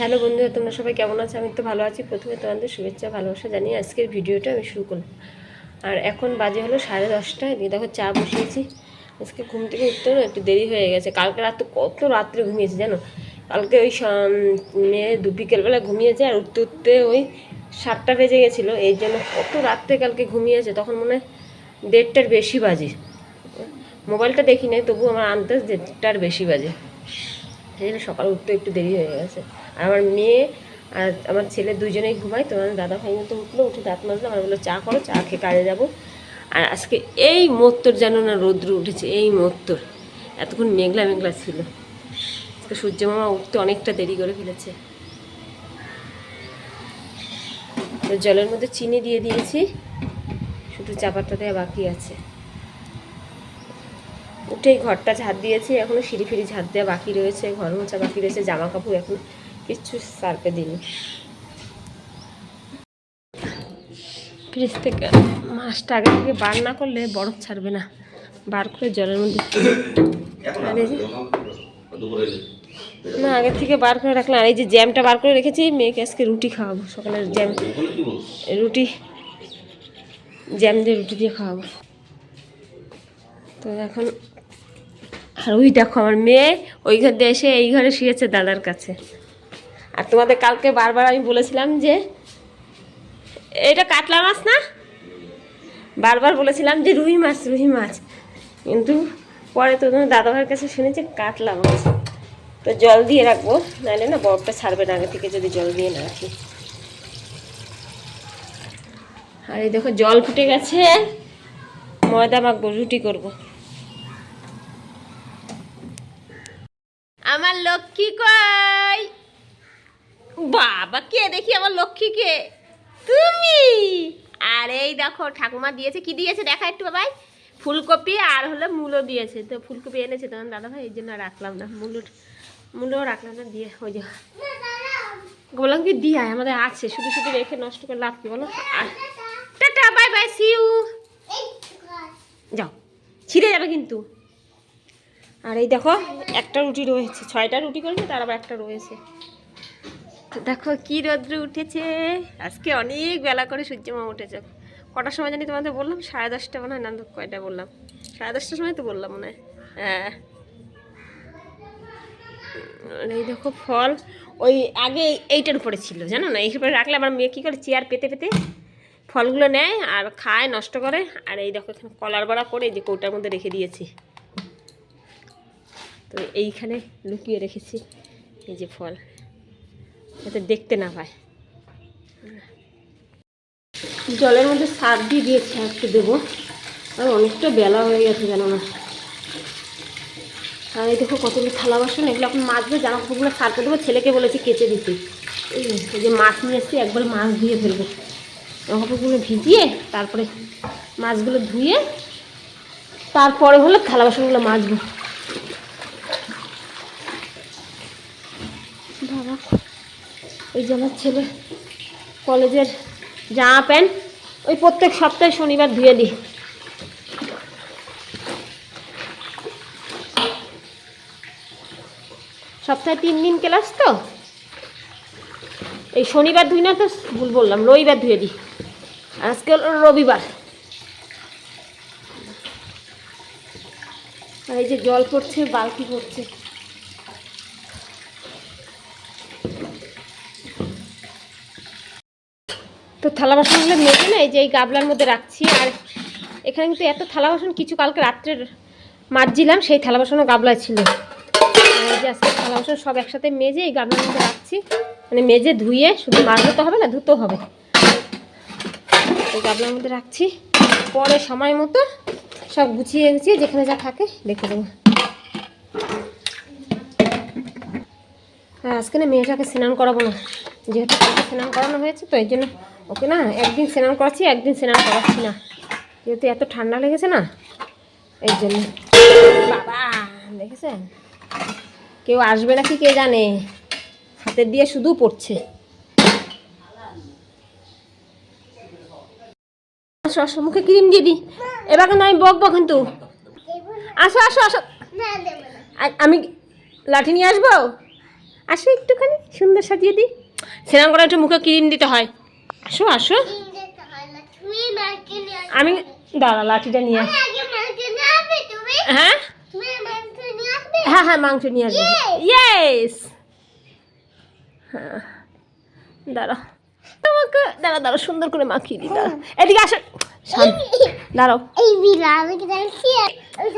Hello বন্ধুরা, তোমরা সবাই কেমন আছো? আমি তো ভালো আছি। প্রথমে তোমাদের শুভেচ্ছা, ভালোবাসা জানিয়ে আজকের ভিডিওটা আমি শুরু করলাম। আর এখন বাজে হলো সাড়ে দশটা দিয়ে দেখো চা বসিয়েছি। আজকে ঘুম থেকে উঠতে না, একটু দেরি হয়ে গেছে। কালকে রাত কত রাত্রে ঘুমিয়েছি জানো? কালকে ওই মেয়ে দু বিকেলবেলা ঘুমিয়েছে আর উঠতে উঠতে ওই সাতটা বেজে গেছিল। এই জন্য কত রাত্রে কালকে ঘুমিয়েছে? তখন মনে হয় দেড়টার বেশি বাজে। মোবাইলটা দেখি নাই তবু আমার আন্দাজ দেড়টার বেশি বাজে। সেই জন্য সকালে উঠতে একটু দেরি হয়ে গেছে। আমার মেয়ে আর আমার ছেলে দুজনেই ঘুমায় তোমার দাদা ভাই মতো উঠল, উঠে দাঁত মাজলো, আমার বলল, চা করো, চা খেয়ে কাজে যাব। আর আজকে এই মোত্তর যেন না রৌদ্র উঠেছে, এই মোত্তর। এতক্ষণ মেঘলা মেঘলা ছিল। আজকে সূর্য মামা উঠতে অনেকটা দেরি করে ফেলেছে। তো জলের মধ্যে চিনি দিয়ে দিয়েছি, শুধু চাপাটা দেওয়া বাকি আছে। উঠেই ঘরটা ঝাড় দিয়েছি, এখনও সিঁড়ি ফিরি ঝাড় দেওয়া বাকি রয়েছে ঘর মোছা বাকি রয়েছে জামা কাপড় এখন কিচ্ছু সার্পে দিইনি ফ্রিজ থেকে মাছটা আগে থেকে বার না করলে বরফ ছাড়বে না। বার করে জলের মধ্যে না, আগে থেকে বার করে রাখলাম। আর এই যে জ্যামটা বার করে রেখেছি, মেয়েকে আজকে রুটি খাওয়াবো, সকালের জ্যাম। রুটি, জ্যাম দিয়ে রুটি দিয়ে খাওয়াবো। তো এখন, আর ওই দেখো আমার মেয়ে, ওই ঘর দিয়ে এসে এই ঘরে শুয়েছে দাদার কাছে। আর তোমাদের কালকে বারবার আমি বলেছিলাম যে, এটা কাতলা মাছ না? বারবার বলেছিলাম যে রুই মাছ রুই মাছ। কিন্তু পরে তো তোমার দাদা ভাইয়ের কাছে শুনেছি কাতলা মাছ। তো জল দিয়ে রাখব, নাহলে না বরফটা ছাড়বে না, আগে থেকে যদি জল দিয়ে না রাখি। আর এই দেখো জল ফুটে গেছে। ময়দা মাখবো, রুটি করব। আমার লক্ষ্মী কই? বাবা, কে দেখি আমার লক্ষ্মী কে তুমি? আর এই দেখো, ঠাকুমা দিয়েছে, কি দিয়েছে দেখা একটু বাবাই? ফুলকপি আর হলো মূলো দিয়েছে। তো ফুলকপি এনেছে তোমার দাদা ভাই, এই জন্য রাখলাম না। মূলো মূলো রাখলাম না, দিয়ে ওই যে বললাম কি, দিয়ে আমাদের আছে। শুধু শুধু রেখে নষ্ট করে লাভ কি বলো? টাটা, বাই বাই সিউ যাও। ছিঁড়ে যাবে কিন্তু। আর এই দেখো, একটা রুটি রয়েছে, ছয়টা রুটি করেছে, তার আবার একটা রয়েছে। তো দেখো কি রৌদ্র উঠেছে। আজকে অনেক বেলা করে সূর্য মামা উঠেছে। কটার সময় জানি তোমাদের বললাম? সাড়ে দশটা মনে হয়, না কয়টা বললাম? সাড়ে দশটার সময় তো বললাম মনে হয়। হ্যাঁ। এই দেখো ফল। ওই আগে এইটার উপরে ছিল, জানো না? এইটার উপরে রাখলে আমার মেয়ে কী করে? চেয়ার পেতে পেতে ফলগুলো নেয় আর খায়, নষ্ট করে। আর এই দেখো এখানে কলার বড়া করে এই যে কৌটার মধ্যে রেখে দিয়েছি। তো এইখানে লুকিয়ে রেখেছি এই যে ফল। যাতে দেখতে না পায়। জলের মধ্যে সার দিয়ে দিয়েছি একটু দেবো। আর অনেকটা বেলা হয়ে গেছে জানো না। আর এই দেখো কতগুলো থালা বাসন, এগুলো এখন মাজবে জামা কাপড়গুলো সার করে দেবো? ছেলেকে বলেছি কেচে দিতে। এই যে- মাছ নিয়ে এসেছি, একবার মাছ ধুয়ে ফেলব। জামা কাপড়গুলো ভিজিয়ে তারপরে মাছগুলো ধুয়ে, তারপরে হলো থালা বাসনগুলো মাজবো বাবা এই যে আমার ছেলে কলেজের জামা প্যান্ট, ওই প্রত্যেক সপ্তাহে শনিবার ধুয়ে দিই। সপ্তাহে তিন দিন ক্লাস তো? এই শনিবার ধুই না তো, ভুল বললাম, রবিবার ধুয়ে দিই। আজকে রবিবার। এই যে জল পড়ছে, বালতি পড়ছে। থালা বাসনগুলো মেজে না, এই যে এই গাবলার মধ্যে রাখছি। আর এখানে কিন্তু এত থালা বাসন, কিছু কালকে রাত্রে মাজছিলাম সেই থালা বাসনও গাবলায় ছিল। এই যে আজকে থালা বাসন সব একসাথে মেজে এই গাবলার মধ্যে রাখছি। মানে মেজে ধুয়ে, শুধু মাজতে তো হবে না, ধুতেও হবে। এই গাবলার মধ্যে রাখছি। পরে সময় মতো সব গুছিয়ে গুছিয়ে যেখানে যা থাকে রেখে দেবো। আর আজকে না মেয়েটাকে স্নান করাবো না, যেহেতু স্নান করানো হয়েছে, তো এই জন্য ওকে না, একদিন স্নান করাচ্ছি, একদিন স্নান করাচ্ছি না। যেহেতু এত ঠান্ডা লেগেছে না, এই জন্য। বাবা, দেখেছেন? কেউ আসবে নাকি কে জানে? হাতের দিয়ে শুধু পড়ছে। আসো আসো, মুখে ক্রিম দিয়ে দিই এবার কিন্তু আমি বকবো কিন্তু। আসো আসো আসো। আমি লাঠি নিয়ে আসব? আসো একটুখানি, সুন্দর সাজিয়ে দিই সেরকম করে একটু মুখে ক্রিম দিতে হয়। আসো আসো। আমি দাঁড়া, লাঠিটা নিয়ে হ্যাঁ? হ্যাঁ হ্যাঁ মাংস নিয়ে আসব। ইয়েস হ্যাঁ দাঁড়াও তোমাকে, দাঁড়া দাঁড়া, সুন্দর করে মাখিয়ে দিই, দাঁড়া। এদিকে আসো। দাঁড়াও।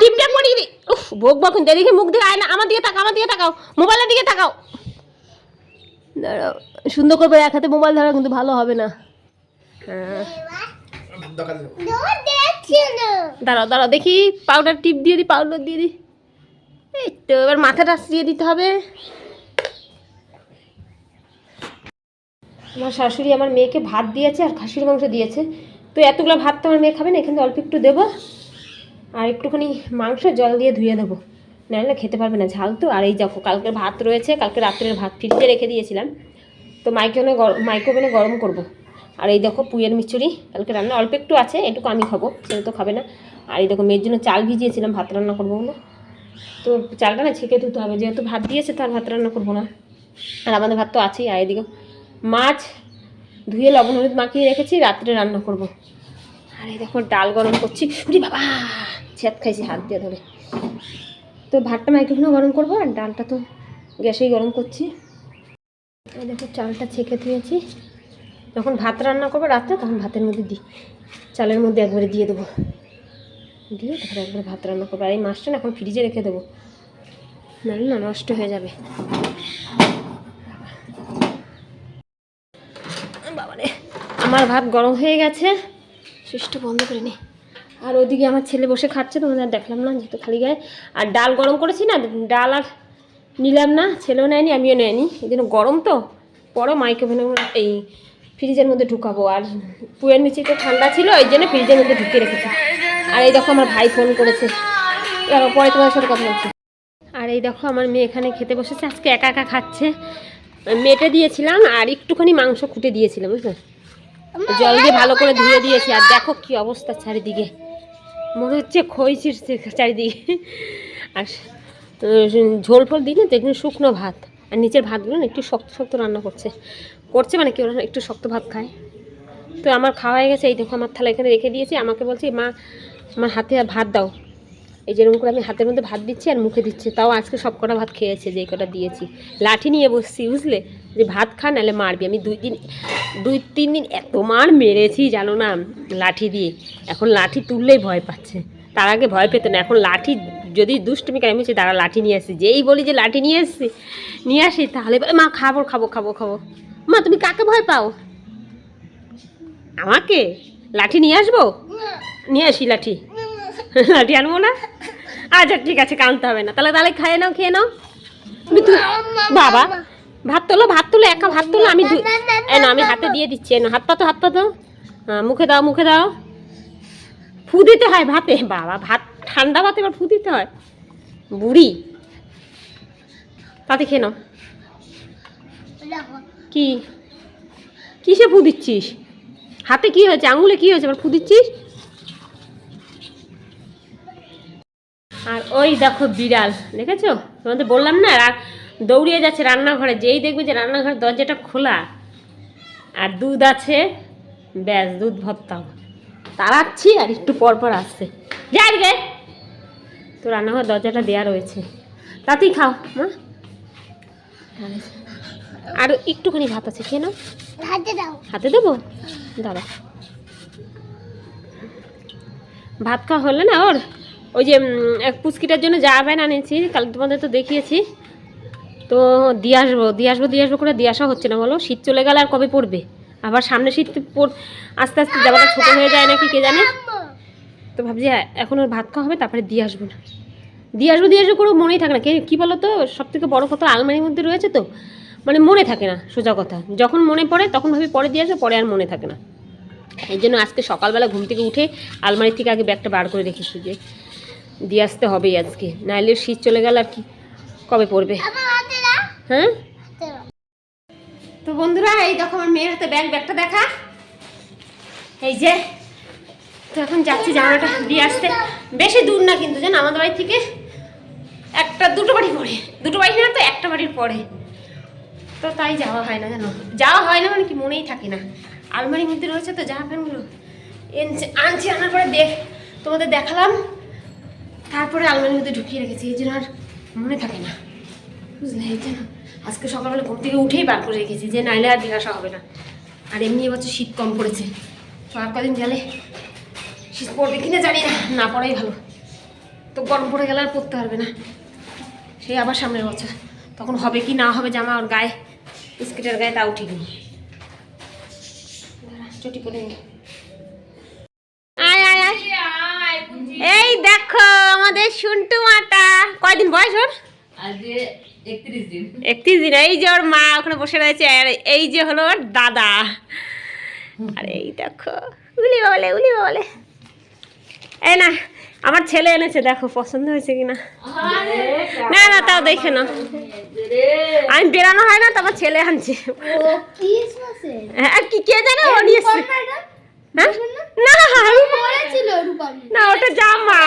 টিপটা পরিয়ে দিই উফ, বক বকুন মুখ দিকে আয় না, আমার দিকে তাকাও, আমার দিকে তাকাও, মোবাইলের দিকে তাকাও। দাঁড়াও সুন্দর করে এক হাতে মোবাইল ধরা কিন্তু ভালো হবে না। না। দাঁড়াও দাঁড়াও দেখি পাউডার টিপ দিয়ে দিই পাউডার দিয়ে দিই এই তো এবার মাথাটা দিয়ে দিতে হবে। আমার শাশুড়ি আমার মেয়েকে ভাত দিয়েছে আর খাসির মাংস দিয়েছে। তো এতগুলো ভাত তো আমার মেয়ে খাবে না এখানে অল্প একটু দেবো। আর একটুখানি মাংস জল দিয়ে ধুয়ে দেবো। নাহলে খেতে পারবে না, ঝাল তো। আর এই দেখো, কালকে ভাত রয়েছে, কালকে রাত্রের ভাত, ফ্রিজে রেখে দিয়েছিলাম। তো মাইক্রোনে মাইক্রোভেনে গরম করব। আর এই দেখো, পুয়ের মিচুরি, কালকে রান্না অল্প একটু আছে, এটুকু আমি খাব সেটা তো খাবে না। আর এই দেখো, মেয়ের জন্য চাল ভিজিয়েছিলাম, ভাত রান্না করব বলে। তো চালটা না ছেঁকে ধুতে হবে, যেহেতু ভাত দিয়েছে, তো আর ভাত রান্না করব না। আর আমাদের ভাত তো আছেই, আর এদিকে মাছ ধুয়ে লবণ হলুদ মাখিয়ে রেখেছি, রাত্রে রান্না করব। আর এই দেখো, ডাল গরম করছি। বাবা ছেদ খাইছি, হাত দিয়ে ধরে। তো ভাতটা মাইক্রোফোনে গরম করব আর ডালটা তো গ্যাসেই গরম করছি। দেখো চালটা ছেঁকে ধুয়েছি যখন ভাত রান্না করব রাত্রে, তখন ভাতের মধ্যে দিই। চালের মধ্যে একবারে দিয়ে দেবো। দিয়ে তারপরে একবারে ভাত রান্না করব। আর এই মাছটা না এখন ফ্রিজে রেখে দেবো। নাহলে না নষ্ট হয়ে যাবে। আমার ভাত গরম হয়ে গেছে। সুইচটা বন্ধ করে নি। আর ওদিকে আমার ছেলে বসে খাচ্ছে, তোমাদের দেখলাম না, যেহেতু খালি গায়ে। আর ডাল গরম করেছি না, ডাল আর নিলাম না, ছেলেও নেয়নি, আমিও নেয়নি। এই জন্য গরম তো পরে মাইক্রোভেনে এই ফ্রিজের মধ্যে ঢুকাবো। আর পুয়ের নিচে তো ঠান্ডা ছিল এই জন্য ফ্রিজের মধ্যে ঢুকিয়ে রেখেছি। আর এই দেখো আমার ভাই ফোন করেছে। পরে তোমার সাথে কথা বলছি। আর এই দেখো আমার মেয়ে এখানে খেতে বসেছে, আজকে একা একা খাচ্ছে। মেটে দিয়েছিলাম, আর একটুখানি মাংস খুঁটে দিয়েছিলাম, বুঝলে? জল দিয়ে ভালো করে ধুয়ে দিয়েছি, আর দেখো কি অবস্থা চারিদিকে। মনে হচ্ছে খই ছিটছে চারিদিকে। আর ঝোল ফোল দিই না তো একটু শুকনো ভাত। আর নিচের ভাতগুলো একটু শক্ত শক্ত রান্না করছে। করছে মানে কেউ একটু শক্ত ভাত খায়। তো আমার খাওয়া হয়ে গেছে, এই দেখো আমার থালা এখানে রেখে দিয়েছি। আমাকে বলছি, মা, আমার হাতে আর ভাত দাও। এই যেরকম করে আমি হাতের মধ্যে ভাত দিচ্ছি আর মুখে দিচ্ছি। তাও আজকে সব কটা ভাত খেয়েছে যে কটা দিয়েছি। লাঠি নিয়ে বসছি, বুঝলে? যে ভাত খা, নাহলে মারবি। আমি দুই দিন, দুই, তিন দিন এত মার মেরেছি জানো না, লাঠি দিয়ে। এখন লাঠি তুললেই ভয় পাচ্ছে। তার আগে ভয় পেত না। এখন লাঠি যদি দুষ্টুমি আমি বলছি তারা লাঠি নিয়ে আসছি যেই বলি যে, লাঠি নিয়ে এসছি নিয়ে আসি, তাহলে মা, খাব খাব খাব খাব। মা, তুমি কাকে ভয় পাও? আমাকে? লাঠি নিয়ে আসব? নিয়ে আসি লাঠি। লাঠি আনব না? আচ্ছা ঠিক আছে, কানতে হবে না। তাহলে তাহলে খাইয়ে নাও, খেয়ে নাও। বাবা ভাত তোলো ভাত তোলো, একা ভাত তোলো, আমি না আমি হাতে দিয়ে দিচ্ছি না হাত পাতো হাত পাতো হ্যাঁ মুখে দাও মুখে দাও। ফু দিতে হয় ভাতে, বাবা, ভাত ঠান্ডা ভাতে এবার ফু দিতে হয়। বুড়ি। তাতে খেয়ে নাও। কি? কিসে ফু দিচ্ছিস? হাতে কি হয়েছে? আঙুলে কি হয়েছে? আবার ফু দিচ্ছিস? আর ওই দেখো বিড়াল, দেখেছ? তোমাদের বললাম না রা- দৌড়িয়ে যাচ্ছে রান্নাঘরে যেই দেখবে যে রান্নাঘরের দরজাটা খোলা আর দুধ আছে ব্যাস দুধ ভরতাম তাড়াচ্ছি আর একটু পর পর আসছে। যাই গে তো রান্নাঘর দরজাটা দেয়া রয়েছে। তাতেই খাও মা। আর একটুখানি ভাত আছে খেয়ে নাও। হাতে দাও। হাতে দেবো? দাঁড়া। ভাত খাওয়া হলে না ওর? ওই যে এক পুচকিটার জন্য যা প্যান্ট আনিয়েছি কাল তোমাদের তো দেখিয়েছি। তো দিয়ে আসব দিয়ে আসব দিয়ে আসব করে দিয়ে আসা হচ্ছে না বলো? শীত চলে গেলে আর কবে পড়বে? আবার সামনে শীত পড় আস্তে আস্তে জামাটা ছোটো হয়ে যায় নাকি কে জানে? তো ভাবছি হ্যাঁ, এখন ওর ভাত খাওয়া হবে তারপরে দিয়ে আসব না। দিয়ে আসব দিয়ে আসব করে মনেই থাকে না। কে কী বলো তো সব থেকে বড়ো কথা আলমারির মধ্যে রয়েছে তো মানে মনে থাকে না সোজা কথা। যখন মনে পড়ে তখন ভাবি পরে দিয়ে আসবে পরে আর মনে থাকে না। এই জন্য আজকে সকালবেলা ঘুম থেকে উঠে আলমারি থেকে আগে ব্যাগটা বার করে রেখেছি যে দিয়ে আসতে হবেই আজকে। নাহলে শীত চলে গেল আর কি কবে পড়বে? হ্যাঁ? তো বন্ধুরা, এই দেখো আমার মেয়ের হাতে ব্যাগ ব্যাগটা দেখা। এই যে, তো এখন যাচ্ছি জামাটা দিয়ে আসতে। বেশি দূর না কিন্তু, জানো, আমাদের বাড়ি থেকে একটা, দুটো বাড়ি পড়ে দুটো বাড়ি না তো, একটা বাড়ির পরে। তো তাই যাওয়া হয় না, জানো। যাওয়া হয় না মানে কি, মনেই থাকে না। আলমারির মধ্যে রয়েছে তো জামা প্যান্টগুলো। এনছে, আনছি, আনার পরে দেখ তোমাদের দেখালাম। তারপরে আলমারির মধ্যে ঢুকিয়ে রেখেছি, এই জন্য আর মনে থাকে না। বুঝলে জন্য আজকে সকালবেলা ঘুম থেকে উঠেই বার করে রেখেছি, যে নাইলে আর দিয়ে হবে না। আর এমনি এবছর শীত কম পড়েছে। আর কদিন গেলে শীত পড়বে কিনা জানি না না পড়াই ভালো। তো গরম পড়ে গেলে আর পড়তে পারবে না। সেই আবার সামনের বছর। তখন হবে কি না হবে জামা ওর গায়ে স্কেটের গায়ে তাও ঠিক নেই। চটি পরে এই দেখো, আমাদের শুনটু মাটা কয়দিন বয়স ওর? আজকে একত্রিশ দিন। এই যে ওর মা ওখানে বসে রয়েছে আর এই যে হলো ওর দাদা। আর এই দেখো উলি বলে উলি বলে এই না আমার ছেলে এনেছে দেখো পছন্দ হয়েছে কিনা? না না তাও দেখে না আমি বেরানো হয় না তো আমার ছেলে আনছে। হ্যাঁ কি কে জানে ও নিয়ে এসছে। হ্যাঁ? না না ওটা জামা।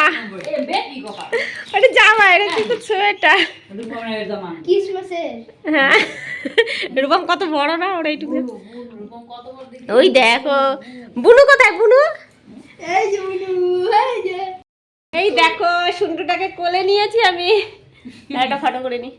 এ বেটি কপাল। ওটা জামা এটা কিন্তু সোয়েটার হ্যাঁ। রূপম কত বড় না ওরা এইটুকু? রূপম কত বড় দেখি? ওই দেখো। বুনু কোথায়? বুনু? এই দেখো সুন্দরটাকে কোলে নিয়েছি আমি। একটা ফটো করে নি।